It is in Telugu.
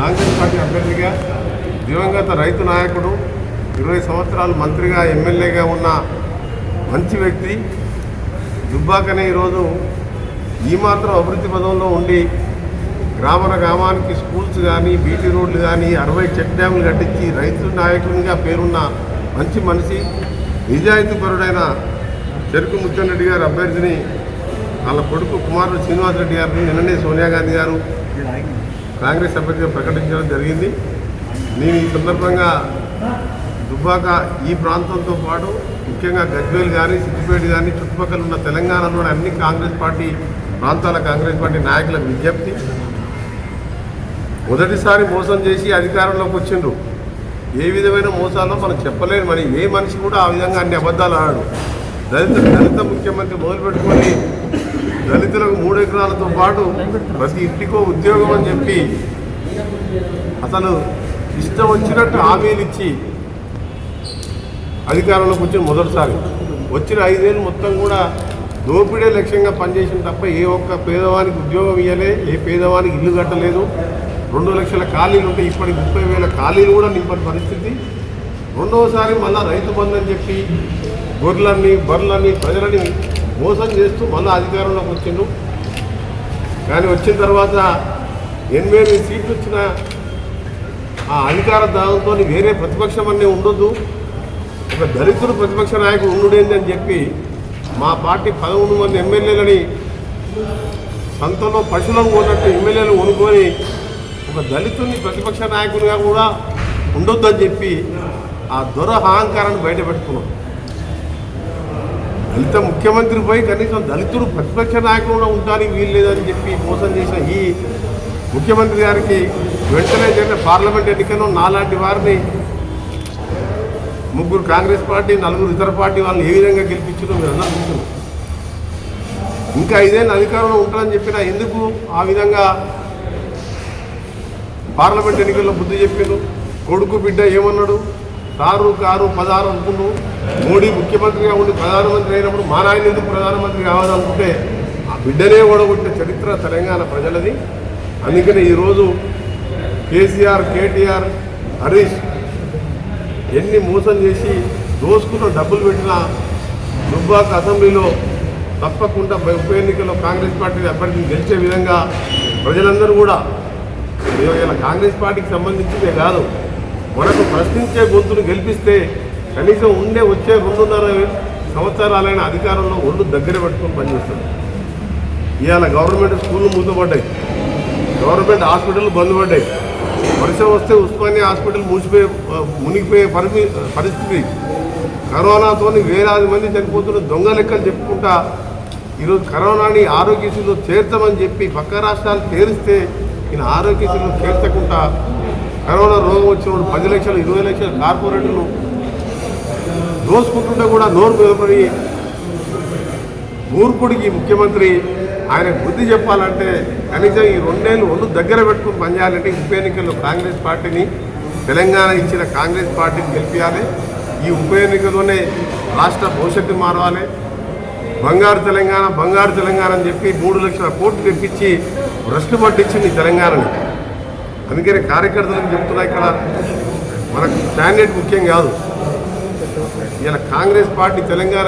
కాంగ్రెస్ పార్టీ అభ్యర్థిగా దివంగత రైతు నాయకుడు ఇరవై సంవత్సరాలు మంత్రిగా ఎమ్మెల్యేగా ఉన్న మంచి వ్యక్తి దుబ్బాకనే ఈరోజు ఈ మాత్రం అభివృద్ధి పదంలో ఉండి గ్రామ గ్రామానికి స్కూల్స్ కానీ బీటీ రోడ్లు కానీ అరవై చెక్ డ్యాములు కట్టించి రైతు నాయకునిగా పేరున్న మంచి మనిషి నిజాయితీపరుడైన చెరుకు ముత్యంరెడ్డి గారి అభ్యర్థిని వాళ్ళ కొడుకు కుమారుడు శ్రీనివాసరెడ్డి గారిని నిన్ననే సోనియా గాంధీ గారు కాంగ్రెస్ అభ్యర్థిగా ప్రకటించడం జరిగింది. నేను ఈ సందర్భంగా దుబ్బాక ఈ ప్రాంతంతో పాటు ముఖ్యంగా గజ్వేల్ కానీ సిద్దిపేట కానీ చుట్టుపక్కల ఉన్న తెలంగాణలో అన్ని కాంగ్రెస్ పార్టీ ప్రాంతాల కాంగ్రెస్ పార్టీ నాయకుల విజ్ఞప్తి. మొదటిసారి మోసం చేసి అధికారంలోకి వచ్చిండ్రు. ఏ విధమైన మోసాలో మనం చెప్పలేము మరి ఏ మనిషి కూడా ఆ విధంగా అన్ని అబద్ధాలు ఆడాడు. దళిత దళిత ముఖ్యమంత్రి మొదలుపెట్టుకొని దళితులకు మూడు ఎకరాలతో పాటు ప్రతి ఇంటికో ఉద్యోగం అని చెప్పి అతను ఇష్టం వచ్చినట్టు హామీలు ఇచ్చి అధికారంలోకి వచ్చిన మొదటిసారి. వచ్చిన ఐదేళ్ళు మొత్తం కూడా దోపిడే లక్ష్యంగా పనిచేసిన తప్ప ఏ ఒక్క పేదవానికి ఉద్యోగం ఇవ్వలే ఏ పేదవానికి ఇల్లు కట్టలేదు. రెండు లక్షల ఖాళీలు ఉంటే ఇప్పటికి ముప్పై వేల ఖాళీలు కూడా నింపని పరిస్థితి. రెండవసారి మళ్ళా రైతు బంధు అని చెప్పి గొర్రెలన్నీ బర్రెలని ప్రజలని మోసం చేస్తూ మళ్ళీ అధికారంలోకి వచ్చిండు. కానీ వచ్చిన తర్వాత ఎనిమిది సీట్లు వచ్చిన ఆ అధికార దానంతో వేరే ప్రతిపక్షం అన్నీ ఉండొద్దు. ఒక దళితుడు ప్రతిపక్ష నాయకుడు ఉండుడేంది అని చెప్పి మా పార్టీ పదమూడు మంది ఎమ్మెల్యేలని సంతలో పశువులను కొన్నట్టు ఎమ్మెల్యేలు కొనుక్కొని ఒక దళితుడిని ప్రతిపక్ష నాయకుడిగా కూడా ఉండొద్దని చెప్పి ఆ దొర అహంకారాన్ని బయటపెట్టుకున్నాం. దళిత ముఖ్యమంత్రి కనీసం దళితుడు ప్రతిపక్ష నాయకుడు ఉండడానికి వీలు లేదని చెప్పి మోసం చేసిన ఈ ముఖ్యమంత్రి గారికి వెంటనే జరిగిన పార్లమెంట్ ఎన్నికను నాలాంటి వారిని ముగ్గురు కాంగ్రెస్ పార్టీ నలుగురు ఇతర పార్టీ వాళ్ళని ఏ విధంగా గెలిపించారో మీరు అందరూ చూస్తున్నారు. ఇంకా ఇదేనా అధికారంలో ఉంటారని చెప్పినా ఎందుకు ఆ విధంగా పార్లమెంట్ ఎన్నికల్లో బుద్ధి చెప్పిండు కొడుకు బిడ్డ ఏమన్నాడు? కారు కారు పదహారు అనుకున్నాడు మోడీ ముఖ్యమంత్రిగా ఉండి ప్రధానమంత్రి అయినప్పుడు మా నాయన ఎందుకు ప్రధానమంత్రి కావాలనుకుంటే ఆ బిడ్డనే ఓడగొట్టిన చరిత్ర తెలంగాణ ప్రజలది. అందుకనే ఈరోజు కేసీఆర్ కేటీఆర్ హరీష్ ఎన్ని మోసం చేసి దోసుకున్న డబ్బులు పెట్టిన దుబ్బాక అసెంబ్లీలో తప్పకుండా ఉప ఎన్నికల్లో కాంగ్రెస్ పార్టీ అభ్యర్థిని గెలిచే విధంగా ప్రజలందరూ కూడా ఇలా కాంగ్రెస్ పార్టీకి సంబంధించిందే కాదు మనకు ప్రశ్నించే గొంతును గెలిపిస్తే కనీసం ఉండే వచ్చే ముందున్నర సంవత్సరాలైన అధికారంలో ఒళ్ళు దగ్గర పెట్టుకొని పనిచేస్తారు. ఇవాళ గవర్నమెంట్ స్కూళ్ళు మూతపడ్డాయి. గవర్నమెంట్ హాస్పిటల్ బంద్ పడ్డాయి. వర్షం వస్తే ఉస్మానియా హాస్పిటల్ మూసిపోయే మునిగిపోయే పరిమి పరిస్థితి. కరోనాతో వేలాది మంది చనిపోతున్న దొంగ లెక్కలు చెప్పుకుంటా ఈరోజు కరోనాని ఆరోగ్యశ్రీలో చేర్చమని చెప్పి పక్క రాష్ట్రాలు చేరిస్తే ఈయన ఆరోగ్యశ్రీలో చేర్చకుండా కరోనా రోగం వచ్చిన పది లక్షలు ఇరవై లక్షలు కార్పొరేటర్లు దోసుకుంటుంటే కూడా నోరు నిలబడి మూర్ఖుడికి ముఖ్యమంత్రి ఆయన బుద్ధి చెప్పాలంటే కనీసం ఈ రెండేళ్ళు ఒళ్ళు దగ్గర పెట్టుకుని పనిచేయాలంటే ఉప ఎన్నికల్లో కాంగ్రెస్ పార్టీని తెలంగాణ ఇచ్చిన కాంగ్రెస్ పార్టీని గెలిపించాలి ఈ ఉప ఎన్నికలోనే రాష్ట్ర భవిష్యత్తు మారవాలి. బంగారు తెలంగాణ బంగారు తెలంగాణ అని చెప్పి మూడు లక్షల కోట్లు తెప్పించి భ్రష్టు పట్టించింది తెలంగాణని. అందుకని కార్యకర్తలకు చెప్తున్నా ఇక్కడ మనకు క్యాండిడేట్ ముఖ్యం కాదు. ఇలా కాంగ్రెస్ పార్టీ తెలంగాణ